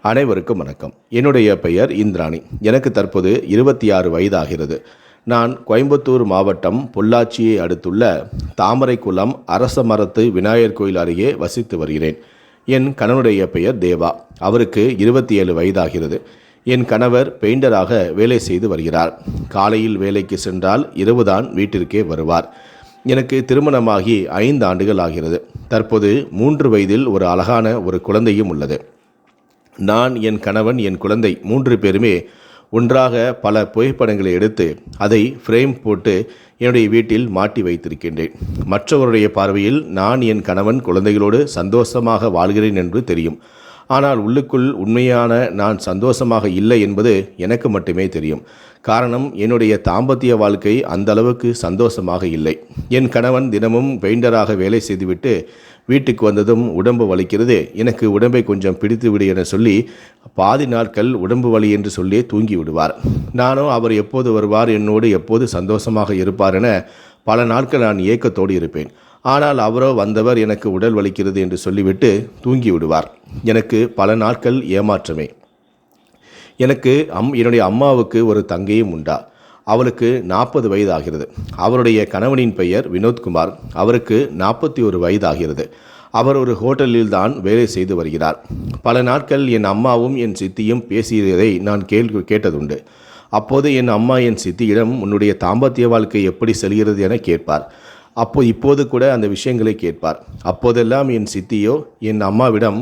அனைவருக்கும் வணக்கம். என்னுடைய பெயர் இந்திராணி. எனக்கு தற்போது இருபத்தி ஆறு வயதாகிறது. நான் கோயம்புத்தூர் மாவட்டம் பொள்ளாச்சியை அடுத்துள்ள தாமரைக்குளம் அரச மரத்து விநாயகர் கோயில் அருகே வசித்து வருகிறேன். என் கணவனுடைய பெயர் தேவா. அவருக்கு இருபத்தி ஏழு வயதாகிறது. என் கணவர் பெயிண்டராக வேலை செய்து வருகிறார். காலையில் வேலைக்கு சென்றால் இரவுதான் வீட்டிற்கே வருவார். எனக்கு திருமணமாகி ஐந்து ஆண்டுகள் ஆகிறது. தற்போது மூன்று வயதில் ஒரு அழகான ஒரு குழந்தையும் உள்ளது. நான் என் கணவன் என் குழந்தை மூன்று பேருமே ஒன்றாக பல புகைப்படங்களை எடுத்து அதை ஃப்ரேம் போட்டு என்னுடைய வீட்டில் மாட்டி வைத்திருக்கின்றேன். மற்றவருடைய பார்வையில் நான் என் கணவன் குழந்தைகளோடு சந்தோஷமாக வாழ்கிறேன் என்று தெரியும். ஆனால் உள்ளுக்குள் உண்மையான நான் சந்தோஷமாக இல்லை என்பது எனக்கு மட்டுமே தெரியும். காரணம் என்னுடைய தாம்பத்திய வாழ்க்கை அந்த அளவுக்கு சந்தோஷமாக இல்லை. என் கணவன் தினமும் பெயிண்டராக வேலை செய்துவிட்டு வீட்டுக்கு வந்ததும் உடம்பு வலிக்கிறது எனக்கு உடம்பை கொஞ்சம் பிடித்து விடு என சொல்லி பாதி நாட்கள் உடம்பு வலி என்று சொல்லி தூங்கி விடுவார். நானும் அவர் எப்போது வருவார் என்னோடு எப்போது சந்தோஷமாக இருப்பார் என பல நாட்கள் நான் ஏக்கத்தோடு இருப்பேன். ஆனால் அவரோ வந்தவர் எனக்கு உடல் வலிக்கிறது என்று சொல்லிவிட்டு தூங்கி விடுவார். எனக்கு பல நாட்கள் ஏமாற்றமே. எனக்கு அம் என்னுடைய அம்மாவுக்கு ஒரு தங்கையும் உண்டா? அவளுக்கு நாற்பது வயது ஆகிறது அவருடைய கணவனின் பெயர் வினோத்குமார் அவருக்கு நாற்பத்தி ஒரு வயது ஆகிறது அவர் ஒரு ஹோட்டலில் தான் வேலை செய்து வருகிறார். பல நாட்கள் என் அம்மாவும் என் சித்தியும் பேசியதை நான் கேள்வி கேட்டதுண்டு. அப்போது என் அம்மா என் சித்தியிடம் உன்னுடைய தாம்பத்திய வாழ்க்கை எப்படி செல்கிறது என கேட்பார். அப்போ இப்போது கூட அந்த விஷயங்களை கேட்பார். அப்போதெல்லாம் என் சித்தியோ என் அம்மாவிடம்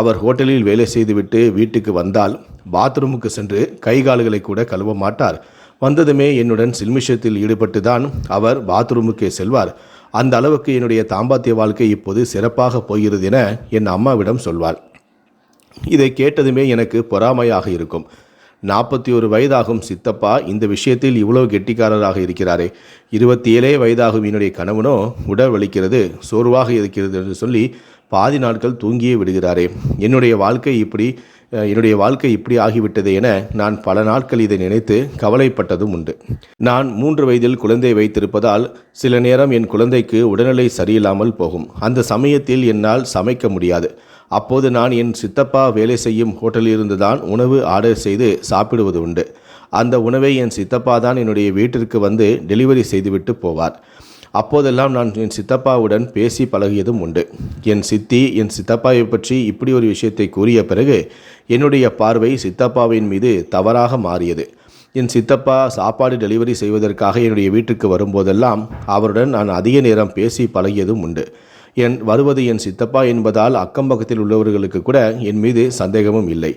அவர் ஹோட்டலில் வேலை செய்துவிட்டு வீட்டுக்கு வந்தால் பாத்ரூமுக்கு சென்று கை கால்களை கூட கழுவ மாட்டார். வந்ததுமே என்னுடன் சில்மிஷத்தில் ஈடுபட்டு தான் அவர் பாத்ரூமுக்கே செல்வார். அந்த அளவுக்கு என்னுடைய தாம்பாத்திய வாழ்க்கை இப்போது சிறப்பாக போகிறது என என் அம்மாவிடம் சொல்வார் இதை கேட்டதுமே எனக்கு பொறாமையாக இருக்கும். நாற்பத்தி ஒரு வயதாகும் சித்தப்பா இந்த விஷயத்தில் இவ்வளவு கெட்டிக்காரராக இருக்கிறாரே. இருபத்தி ஏழே வயதாகும் என்னுடைய கணவனோ உடல் வலிக்கிறது சோர்வாக இருக்கிறது என்று சொல்லி பாதி நாட்கள் தூங்கியே விடுகிறாரே. என்னுடைய வாழ்க்கை இப்படி என்னுடைய வாழ்க்கை இப்படி ஆகிவிட்டது என நான் பல நாட்கள் இதை நினைத்து கவலைப்பட்டதும் உண்டு. நான் மூன்று வயதில் குழந்தை வைத்திருப்பதால் சில நேரம் என் குழந்தைக்கு உடல்நிலை சரியில்லாமல் போகும். அந்த சமயத்தில் என்னால் சமைக்க முடியாது. அப்போது நான் என் சித்தப்பா வேலை செய்யும் ஹோட்டலிலிருந்து தான் உணவு ஆர்டர் செய்து சாப்பிடுவது உண்டு. அந்த உணவை என் சித்தப்பா தான் என்னுடைய வீட்டிற்கு வந்து டெலிவரி செய்துவிட்டு போவார். அப்போதெல்லாம் நான் என் சித்தப்பாவுடன் பேசி பழகியதும் உண்டு. என் சித்தி என் சித்தப்பாவை பற்றி இப்படி ஒரு விஷயத்தை கூறிய பிறகு என்னுடைய பார்வை சித்தப்பாவின் மீது தவறாக மாறியது. என் சித்தப்பா சாப்பாடு டெலிவரி செய்வதற்காக என்னுடைய வீட்டுக்கு வரும்போதெல்லாம் அவருடன் நான் அதிக நேரம் பேசி பழகியதும் உண்டு. என் வருவது என் சித்தப்பா என்பதால் அக்கம் பக்கத்தில் உள்ளவர்களுக்கு கூட என் மீது சந்தேகமும் இல்லை.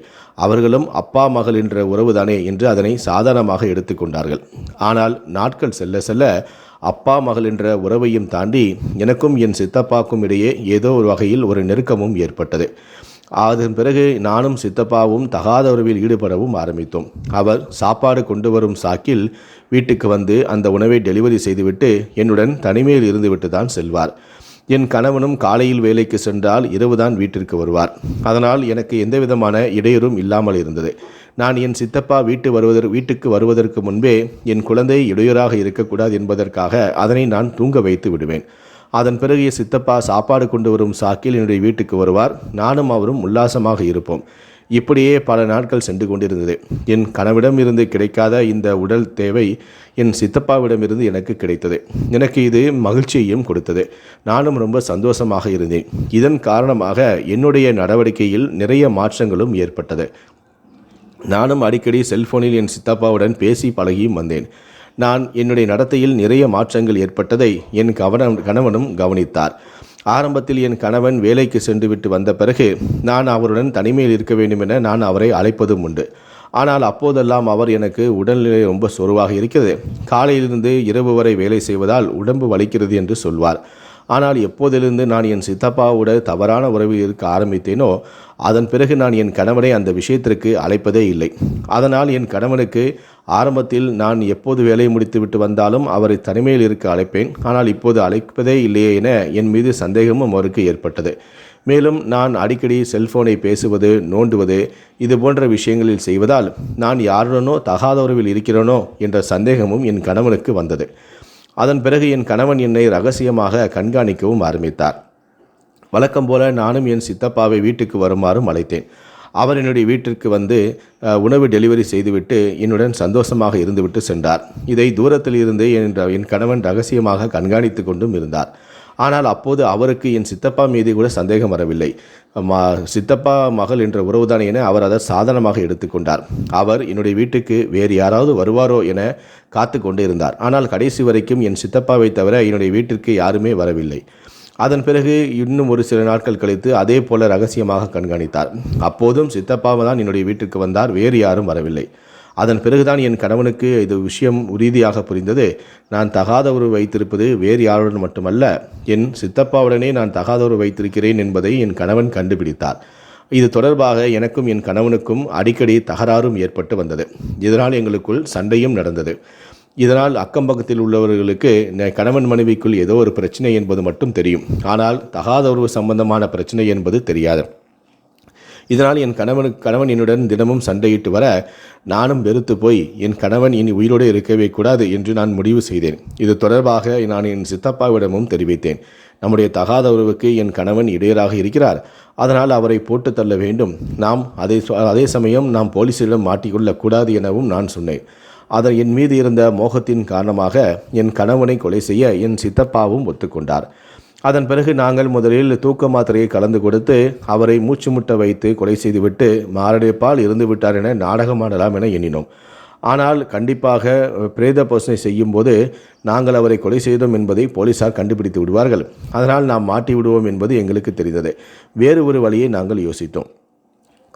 அவர்களும் அப்பா மகள் என்ற உறவுதானே என்று அதனை சாதாரணமாக எடுத்துக்கொண்டார்கள் ஆனால் நாட்கள் செல்ல செல்ல அப்பா மகள் என்ற உறவையும் தாண்டி எனக்கும் என் சித்தப்பாக்கும் இடையே ஏதோ ஒரு வகையில் ஒரு நெருக்கமும் ஏற்பட்டது. அதன் பிறகு நானும் சித்தப்பாவும் தகாத உறவில் ஈடுபடவும் ஆரம்பித்தோம். அவர் சாப்பாடு கொண்டு வரும் சாக்கில் வீட்டுக்கு வந்து அந்த உணவை டெலிவரி செய்துவிட்டு என்னுடன் தனிமையில் இருந்துவிட்டு தான் செல்வார். என் கணவனும் காலையில் வேலைக்கு சென்றால் இரவுதான் வீட்டிற்கு வருவார். அதனால் எனக்கு எந்தவிதமான இடையூறும் இல்லாமல் இருந்தது. நான் என் சித்தப்பா வீட்டு வருவதற்கு வீட்டுக்கு வருவதற்கு முன்பே என் குழந்தை இடையூறாக இருக்கக்கூடாது என்பதற்காக அதனை நான் தூங்க வைத்து விடுவேன். அதன் பிறகு என் சித்தப்பா சாப்பாடு கொண்டு வரும் சாக்கில் என்னுடைய வீட்டுக்கு வருவார். நானும் அவரும் உல்லாசமாக இருப்போம். இப்படியே பல நாட்கள் சென்று கொண்டிருந்தது. என் கனவிடம் இருந்து கிடைக்காத இந்த உடல் தேவை என் சித்தப்பாவிடமிருந்து எனக்கு கிடைத்தது. எனக்கு இது மகிழ்ச்சியையும் கொடுத்தது. நானும் ரொம்ப சந்தோஷமாக இருந்தேன். இதன் காரணமாக என்னுடைய நடவடிக்கையில் நிறைய மாற்றங்களும் ஏற்பட்டது. நானும் அடிக்கடி செல்போனில் என் சித்தப்பாவுடன் பேசி பழகியும் வந்தேன். நான் என்னுடைய நடத்தையில் நிறைய மாற்றங்கள் ஏற்பட்டதை என் கவனம் கணவனும் கவனித்தார். ஆரம்பத்தில் என் கணவன் வேலைக்கு சென்றுவிட்டு வந்த பிறகு நான் அவருடன் தனிமையில் இருக்க வேண்டும் என நான் அவரை அழைப்பதும் உண்டு. ஆனால் அப்போதெல்லாம் அவர் எனக்கு உடல்நிலை ரொம்ப சோர்வாக இருக்கிறது. காலையிலிருந்து இரவு வரை வேலை செய்வதால் உடம்பு வலிக்கிறது என்று சொல்வார். ஆனால் எப்போதிலிருந்து நான் என் சித்தப்பாவோட தவறான உறவில் இருக்க ஆரம்பித்தேனோ அதன் பிறகு நான் என் கணவனை அந்த விஷயத்திற்கு அழைப்பதே இல்லை. அதனால் என் கணவனுக்கு ஆரம்பத்தில் நான் எப்போது வேலையை முடித்துவிட்டு வந்தாலும் அவரை தனிமையில் இருக்க அழைப்பேன். ஆனால் இப்போது அழைப்பதே இல்லையே என என் மீது சந்தேகமும் அவருக்கு ஏற்பட்டது. மேலும் நான் அடிக்கடி செல்போனை பேசுவது நோண்டுவது இது போன்ற விஷயங்களில் செய்வதால் நான் யாருடனோ தகாத உறவில் இருக்கிறேனோ என்ற சந்தேகமும் என் கணவனுக்கு வந்தது. அதன் பிறகு என் கணவன் என்னை ரகசியமாக கண்காணிக்கவும் ஆரம்பித்தார். வழக்கம் போல நானும் என் சித்தப்பாவை வீட்டுக்கு வருமாறும் அழைத்தேன். அவர் என்னுடைய வீட்டிற்கு வந்து உணவு டெலிவரி செய்துவிட்டு என்னுடன் சந்தோஷமாக இருந்துவிட்டு சென்றார். இதை தூரத்தில் இருந்து என் என் கணவன் ரகசியமாக கண்காணித்து கொண்டும் இருந்தார். ஆனால் அப்போது அவருக்கு என் சித்தப்பா மீது கூட சந்தேகம் வரவில்லை. மா சித்தப்பா மகள் என்ற உறவுதான் என அவர் அதை சாதனமாக எடுத்துக்கொண்டார். அவர் என்னுடைய வீட்டுக்கு வேறு யாராவது வருவாரோ என காத்து கொண்டு இருந்தார் ஆனால் கடைசி வரைக்கும் என் சித்தப்பாவை தவிர என்னுடைய வீட்டிற்கு யாருமே வரவில்லை. அதன் பிறகு இன்னும் ஒரு சில நாட்கள் கழித்து அதே போல ரகசியமாக கண்காணித்தார். அப்போதும் சித்தப்பாவை தான் என்னுடைய வீட்டுக்கு வந்தார். வேறு யாரும் வரவில்லை. அதன் பிறகுதான் என் கணவனுக்கு இது விஷயம் உறுதியாக புரிந்தது. நான் தகாதவரு வைத்திருப்பது வேறு யாருடன் மட்டுமல்ல என் சித்தப்பாவுடனே நான் தகாதவரு வைத்திருக்கிறேன் என்பதை என் கணவன் கண்டுபிடித்தார். இது தொடர்பாக எனக்கும் என் கணவனுக்கும் அடிக்கடி தகராறும் ஏற்பட்டு வந்தது. இதனால் எங்களுக்குள் சண்டையும் நடந்தது. இதனால் அக்கம் பக்கத்தில் உள்ளவர்களுக்கு கணவன் மனைவிக்குள் ஏதோ ஒரு பிரச்சனை என்பது மட்டும் தெரியும். ஆனால் தகாத உறவு சம்பந்தமான பிரச்சனை என்பது தெரியாது. இதனால் என் கணவனுக்கு கணவன் என்னுடன் தினமும் சண்டையிட்டு வர நானும் வெறுத்து போய் என் கணவன் இனி உயிரோடு இருக்கவே கூடாது என்று நான் முடிவு செய்தேன். இது தொடர்பாக நான் என் சித்தப்பாவிடமும் தெரிவித்தேன். நம்முடைய தகாத உறவுக்கு என் கணவன் இடையராக இருக்கிறார். அதனால் அவரை போட்டு தள்ள வேண்டும். நாம் அதே அதே சமயம் நாம் போலீசிடம் மாட்டிக்கொள்ளக் கூடாது எனவும் நான் சொன்னேன். அதன் என் மீது இருந்த மோகத்தின் காரணமாக என் கணவனை கொலை செய்ய என் சித்தப்பாவும் ஒத்துக்கொண்டார். அதன் பிறகு நாங்கள் முதலில் தூக்க மாத்திரையை கலந்து கொடுத்து அவரை மூச்சு முட்ட வைத்து கொலை செய்துவிட்டு மாரடைப்பால் இருந்து விட்டார் என நாடகமாடலாம் என எண்ணினோம். ஆனால் கண்டிப்பாக அஹ், பிரேத பரிசோதனை செய்யும்போது நாங்கள் அவரை கொலை செய்தோம் என்பதை போலீசார் கண்டுபிடித்து விடுவார்கள். அதனால் நாம் மாட்டி விடுவோம் என்பது எங்களுக்கு தெரிந்தது. வேறு ஒரு வழியை நாங்கள் யோசித்தோம்.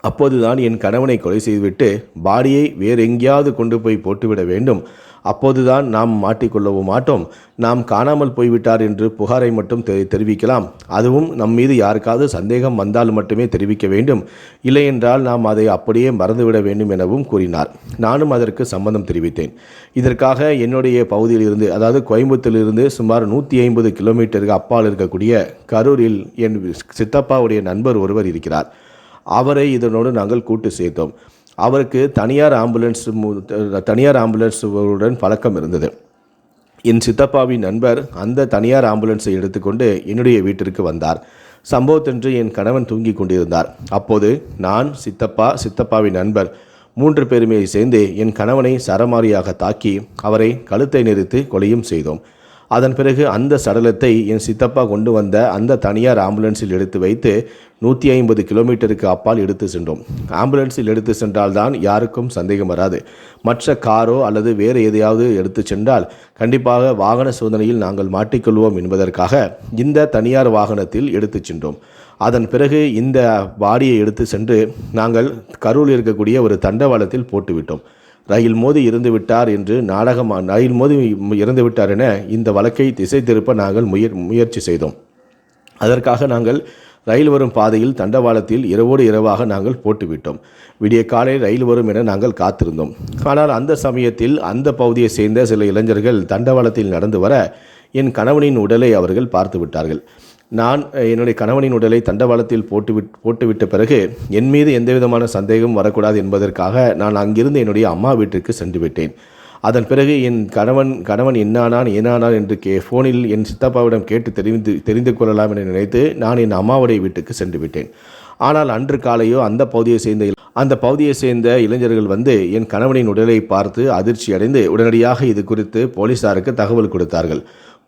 அப்போதுதான் என் கணவனை கொலை செய்துவிட்டு பாடியை வேறு எங்கேயாவது கொண்டு போய் போட்டுவிட வேண்டும். அப்போதுதான் நாம் மாட்டிக்கொள்ளவும் மாட்டோம். நாம் காணாமல் போய்விட்டார் என்று புகாரை மட்டும் தெ- தெரிவிக்கலாம். அதுவும் நம் மீது யாருக்காவது சந்தேகம் வந்தால் மட்டுமே தெரிவிக்க வேண்டும். இல்லையென்றால் நாம் அதை அப்படியே மறந்துவிட வேண்டும் எனவும் கூறினார். நானும் அதற்கு சம்மதம் தெரிவித்தேன். இதற்காக என்னுடைய பகுதியில் இருந்து அதாவது கோயம்புத்தூரிலிருந்து சுமார் நூற்றி ஐம்பது கிலோமீட்டருக்கு அப்பால் இருக்கக்கூடிய கரூரில் என் சித்தப்பாவுடைய நண்பர் ஒருவர் இருக்கிறார். அவரை இதனோடு நாங்கள் கூட்டு சேர்த்தோம். அவருக்கு தனியார் ஆம்புலன்ஸ் தனியார் ஆம்புலன்ஸுடன் பழக்கம் இருந்தது. என் சித்தப்பாவின் நண்பர் அந்த தனியார் ஆம்புலன்ஸை எடுத்துக்கொண்டு என்னுடைய வீட்டிற்கு வந்தார். சம்பவத்தன்று என் கணவன் தூங்கிக் கொண்டிருந்தார். அப்போது நான் சித்தப்பா சித்தப்பாவின் நண்பர் மூன்று பேருமே சேர்ந்து என் கணவனை சரமாரியாக தாக்கி அவரை கழுத்தை நிறுத்தி கொலையும் செய்தோம். அதன் பிறகு அந்த சடலத்தை என் சித்தப்பா கொண்டு வந்த அந்த தனியார் ஆம்புலன்ஸில் எடுத்து வைத்து நூற்றி ஐம்பது கிலோமீட்டருக்கு அப்பால் எடுத்து சென்றோம். ஆம்புலன்ஸில் எடுத்து சென்றால்தான் யாருக்கும் சந்தேகம் வராது. மற்ற காரோ அல்லது வேறு எதையாவது எடுத்து சென்றால் கண்டிப்பாக வாகன சோதனையில் நாங்கள் மாட்டிக்கொள்வோம் என்பதற்காக இந்த தனியார் வாகனத்தில் எடுத்து சென்றோம். அதன் பிறகு இந்த பாடியை எடுத்து சென்று நாங்கள் கரூரில் இருக்கக்கூடிய ஒரு தண்டவாளத்தில் போட்டுவிட்டோம். ரயில் மோதி இறந்து விட்டார் என்று நாடகமாக ரயில் மோதி இறந்து விட்டார் என இந்த வழக்கை திசை திருப்ப நாங்கள் முயற் முயற்சி செய்தோம். அதற்காக நாங்கள் ரயில் வரும் பாதையில் தண்டவாளத்தில் இரவோடு இரவாக நாங்கள் போட்டுவிட்டோம். விடிய காலை ரயில் வரும் என நாங்கள் காத்திருந்தோம். ஆனால் அந்த சமயத்தில் அந்த பகுதியை சேர்ந்த சில இளைஞர்கள் தண்டவாளத்தில் நடந்து வர என் கணவனின் உடலை அவர்கள் பார்த்து விட்டார்கள். நான் என்னுடைய கணவனின் உடலை தண்டவாளத்தில் போட்டுவிட் போட்டுவிட்ட பிறகு என் மீது எந்தவிதமான சந்தேகம் வரக்கூடாது என்பதற்காக நான் அங்கிருந்து என்னுடைய அம்மா வீட்டிற்கு சென்று விட்டேன். அதன் பிறகு என் கணவன் கணவன் என்னானான் ஏனானான் என்று கே ஃபோனில் என் சித்தப்பாவிடம் கேட்டு தெரிந்து தெரிந்து கொள்ளலாம் என நினைத்து நான் என் அம்மாவுடைய வீட்டுக்கு சென்று விட்டேன். ஆனால் அன்று காலையோ அந்த பகுதியை சேர்ந்த அந்த பகுதியை சேர்ந்த இளைஞர்கள் வந்து என் கணவனின் உடலை பார்த்து அதிர்ச்சி அடைந்து உடனடியாக இது குறித்து போலீசாருக்கு தகவல் கொடுத்தார்கள்.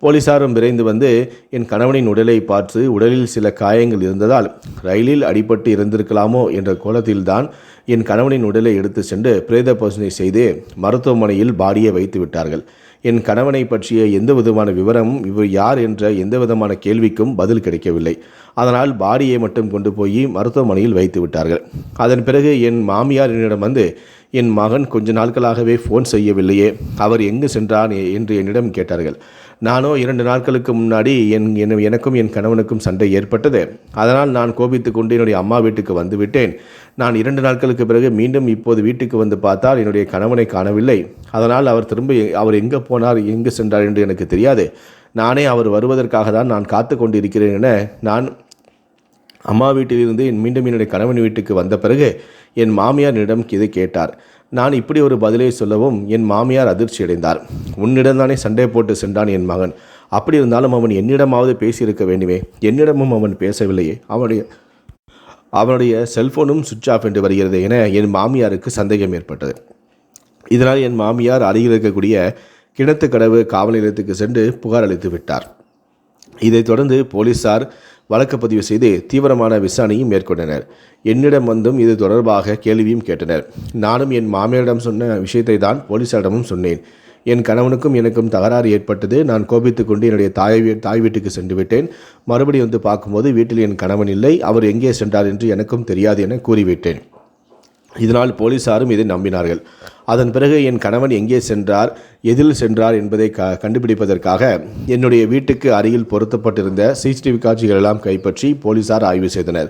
போலீசாரும் விரைந்து வந்து என் கணவனின் உடலை பார்த்து உடலில் சில காயங்கள் இருந்ததால் ரயிலில் அடிபட்டு இருந்திருக்கலாமோ என்ற கோலத்தில்தான் என் கணவனின் உடலை எடுத்து சென்று பிரேத பரிசோதனை செய்து மருத்துவமனையில் பாடியை வைத்து விட்டார்கள். என் கணவனை பற்றிய எந்த விதமான விவரமும் இவர் யார் என்ற எந்த விதமான கேள்விக்கும் பதில் கிடைக்கவில்லை. அதனால் பாடியை மட்டும் கொண்டு போய் மருத்துவமனையில் வைத்து விட்டார்கள். அதன் பிறகு என் மாமியார் என்னிடம் வந்து என் மகன் கொஞ்ச நாட்களாகவே ஃபோன் செய்யவில்லையே அவர் எங்கு சென்றான்? என்று என்னிடம் கேட்டார்கள். நானோ இரண்டு நாட்களுக்கு முன்னாடி என் என் எனக்கும் என் கணவனுக்கும் சண்டை ஏற்பட்டது. அதனால் நான் கோபித்து கொண்டு என்னுடைய அம்மா வீட்டுக்கு வந்துவிட்டேன். நான் இரண்டு நாட்களுக்கு பிறகு மீண்டும் இப்போது வீட்டுக்கு வந்து பார்த்தால் என்னுடைய கணவனை காணவில்லை. அதனால் அவர் திரும்ப அவர் எங்கே போனார் எங்கு சென்றார் என்று எனக்கு தெரியாது. நானே அவர் வருவதற்காக தான் நான் காத்து கொண்டிருக்கிறேன் என நான் அம்மா வீட்டிலிருந்து என் மீண்டும் என்னுடைய கணவன் வீட்டுக்கு வந்த பிறகு என் மாமியார் என்னிடம் இதை கேட்டார். நான் இப்படி ஒரு பதிலை சொல்லவும் என் மாமியார் அதிர்ச்சி அடைந்தார் உன்னிடம்தானே சண்டை போட்டு சென்றான் என் மகன். அப்படி இருந்தாலும் அவன் என்னிடமாவது பேசியிருக்க வேண்டுமே? என்னிடமும் அவன் பேசவில்லையே. அவனுடைய அவனுடைய செல்போனும் சுவிட்ச் ஆஃப் என்று வருகிறது என என் மாமியாருக்கு சந்தேகம் ஏற்பட்டது. இதனால் என் மாமியார் அருகில் இருக்கக்கூடிய கிணத்துக்கடவு காவல் நிலையத்துக்கு சென்று புகார் அளித்து விட்டார். இதைத் தொடர்ந்து போலீசார் வழக்கு பதிவு செய்து தீவிரமான விசாரணையும் மேற்கொண்டனர். என்னிடம் வந்தும் இது தொடர்பாக கேள்வியும் கேட்டனர். நானும் என் மாமியாரிடம் சொன்ன விஷயத்தை தான் போலீசாரிடமும் சொன்னேன். என் கணவனுக்கும் எனக்கும் தகராறு ஏற்பட்டது. நான் கோபித்துக் கொண்டு என்னுடைய தாய் வீ தாய் வீட்டுக்கு சென்று விட்டேன். மறுபடியும் வந்து பார்க்கும்போது வீட்டில் என் கணவன் இல்லை. அவர் எங்கே சென்றார் என்று எனக்கும் தெரியாது என கூறிவிட்டேன். இதனால் போலீசாரும் இதை நம்பினார்கள். அதன் பிறகு என் கணவன் எங்கே சென்றார் எதில் சென்றார் என்பதை க கண்டுபிடிப்பதற்காக என்னுடைய வீட்டுக்கு அருகில் பொருத்தப்பட்டிருந்த சிசிடிவி காட்சிகளெல்லாம் கைப்பற்றி போலீசார் ஆய்வு செய்தனர்.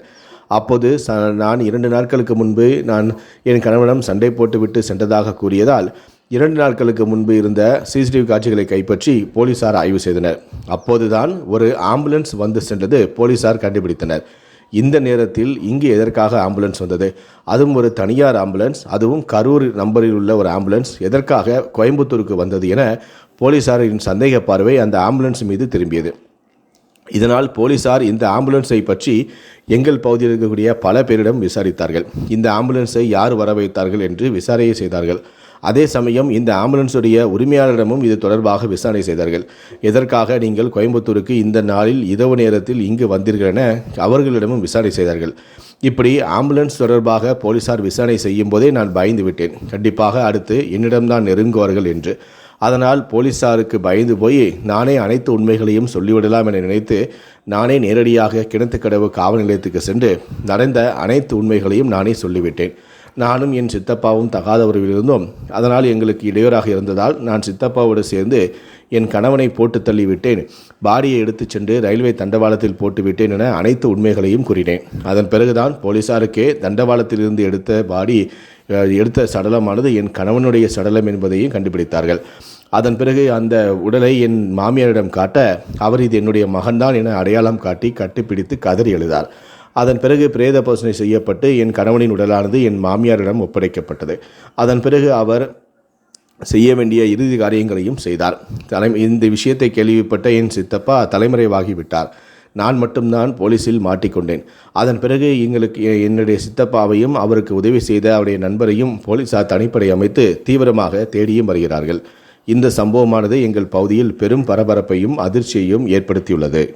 அப்போது ச நான் இரண்டு நாட்களுக்கு முன்பு நான் என் கணவனிடம் சண்டை போட்டுவிட்டு சென்றதாக கூறியதால் இரண்டு நாட்களுக்கு முன்பு இருந்த சிசிடிவி காட்சிகளை கைப்பற்றி போலீசார் ஆய்வு செய்தனர். அப்போதுதான் ஒரு ஆம்புலன்ஸ் வந்து சென்றது போலீசார் கண்டுபிடித்தனர். இந்த நேரத்தில் இங்கு எதற்காக ஆம்புலன்ஸ் வந்தது? அதுவும் ஒரு தனியார் ஆம்புலன்ஸ் அதுவும் கரூர் நம்பரில் உள்ள ஒரு ஆம்புலன்ஸ். எதற்காக கோயம்புத்தூருக்கு வந்தது என போலீசாரின் சந்தேக பார்வை அந்த ஆம்புலன்ஸ் மீது திரும்பியது. இதனால் போலீசார் இந்த ஆம்புலன்ஸை பற்றி எங்கள் பகுதியில் இருக்கக்கூடிய பல பேரிடம் விசாரித்தார்கள். இந்த ஆம்புலன்ஸை யார் வர வைத்தார்கள் என்று விசாரணை செய்தார்கள். அதே சமயம் இந்த ஆம்புலன்ஸுடைய உரிமையாளரிடமும் இது தொடர்பாக விசாரணை செய்தார்கள். எதற்காக நீங்கள் கோயம்புத்தூருக்கு இந்த நாளில் இரவு நேரத்தில் இங்கு வந்தீர்கள் என அவர்களிடமும் விசாரணை செய்தார்கள். இப்படி ஆம்புலன்ஸ் தொடர்பாக போலீசார் விசாரணை செய்யும் போதே நான் பயந்து விட்டேன். கண்டிப்பாக அடுத்து என்னிடம்தான் நெருங்குவார்கள் என்று. அதனால் போலீசாருக்கு பயந்து போய் நானே அனைத்து உண்மைகளையும் சொல்லிவிடலாம் என நினைத்து நானே நேரடியாக கிணத்துக்கடவு காவல் நிலையத்துக்கு சென்று நடந்த அனைத்து உண்மைகளையும் நானே சொல்லிவிட்டேன். நானும் என் சித்தப்பாவும் தகாத இருந்தோம் அதனால் எங்களுக்கு இடையூறாக இருந்ததால் நான் சித்தப்பாவோடு சேர்ந்து என் கணவனை போட்டு தள்ளிவிட்டேன். பாடியை எடுத்துச் சென்று ரயில்வே தண்டவாளத்தில் போட்டுவிட்டேன் என அனைத்து உண்மைகளையும் கூறினேன். அதன் பிறகுதான் போலீசாருக்கே தண்டவாளத்திலிருந்து எடுத்த பாடி எடுத்த சடலமானது என் கணவனுடைய சடலம் என்பதையும் கண்டுபிடித்தார்கள். அதன் பிறகு அந்த உடலை என் மாமியாரிடம் காட்ட அவர் இது என்னுடைய மகன்தான் என அடையாளம் காட்டி கட்டிப்பிடித்து கதறி எழுதார் அதன் பிறகு பிரேத பரிசோதனை செய்யப்பட்டு என் கணவனின் உடலானது என் மாமியாரிடம் ஒப்படைக்கப்பட்டது. அதன் பிறகு அவர் செய்ய வேண்டிய இறுதி காரியங்களையும் செய்தார். தலை இந்த விஷயத்தை கேள்விப்பட்ட என் சித்தப்பா தலைமறைவாகிவிட்டார் நான் மட்டும்தான் போலீஸில் மாட்டிக்கொண்டேன். அதன் பிறகு எங்களுக்கு எ- என்னுடைய சித்தப்பாவையும் அவருக்கு உதவி செய்த அவருடைய நண்பரையும் போலீசார் தனிப்படை அமைத்து தீவிரமாக தேடியும் வருகிறார்கள். இந்த சம்பவமானது எங்கள் பகுதியில் பெரும் பரபரப்பையும் அதிர்ச்சியையும் ஏற்படுத்தியுள்ளது.